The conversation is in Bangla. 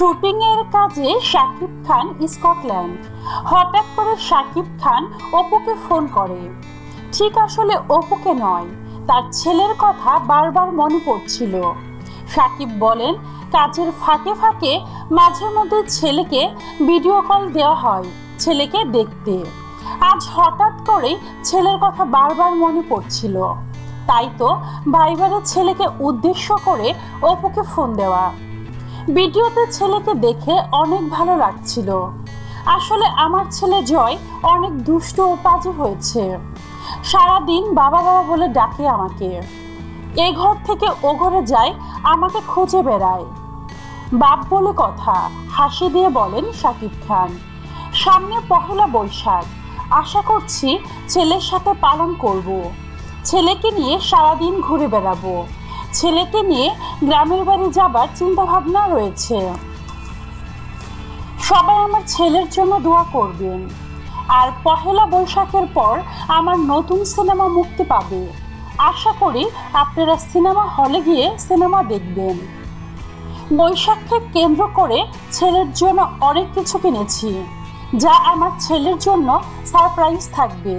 শুটিংয়ের কাজে শাকিব খান, স্কটল্যান্ড। হঠাৎ করে শাকিব খান অপুকে ফোন করে। ঠিক আসলে অপুকে নয়, তার ছেলের কথা বারবার মনে পড়ছিল। সাকিব বলেন, কাজের ফাঁকে ফাঁকে মাঝে মধ্যে ছেলেকে ভিডিও কল দেওয়া হয়, ছেলেকে দেখতে। আজ হঠাৎ করেই ছেলের কথা বারবার মনে পড়ছিল। তাই তো ভাইবারের ছেলেকে উদ্দেশ্য করে অপুকে ফোন দেওয়া। ভিডিওতে ছেলেকে দেখে অনেক ভালো লাগছিল। আসলে আমার ছেলে জয় অনেক দুষ্ট ও পাজি হয়েছে। সারাদিন বাবা বাবা বলে ডাকে আমাকে। এ ঘর থেকে ও ঘরে যায়, আমাকে খুঁজে বেড়ায়। বাপ বলে কথা, হাসি দিয়ে বলেন শাকিব খান। সামনে পহেলা বৈশাখ, আশা করছি ছেলের সাথে পালন করব। ছেলেকে নিয়ে সারাদিন ঘুরে বেড়াবো। ছেলেকে নিয়ে গ্রামের বাড়ি যাবার চিন্তা ভাবনা রয়েছে। সবাই আমার ছেলের জন্য দোয়া করবেন। আর পহেলা বৈশাখের পর আমার নতুন সিনেমা মুক্তি পাবে। আশা করি আপনারা সিনেমা হলে গিয়ে সিনেমা দেখবেন। বৈশাখকে কেন্দ্র করে ছেলের জন্য অনেক কিছু কিনেছি, যা আমার ছেলের জন্য সারপ্রাইজ থাকবে।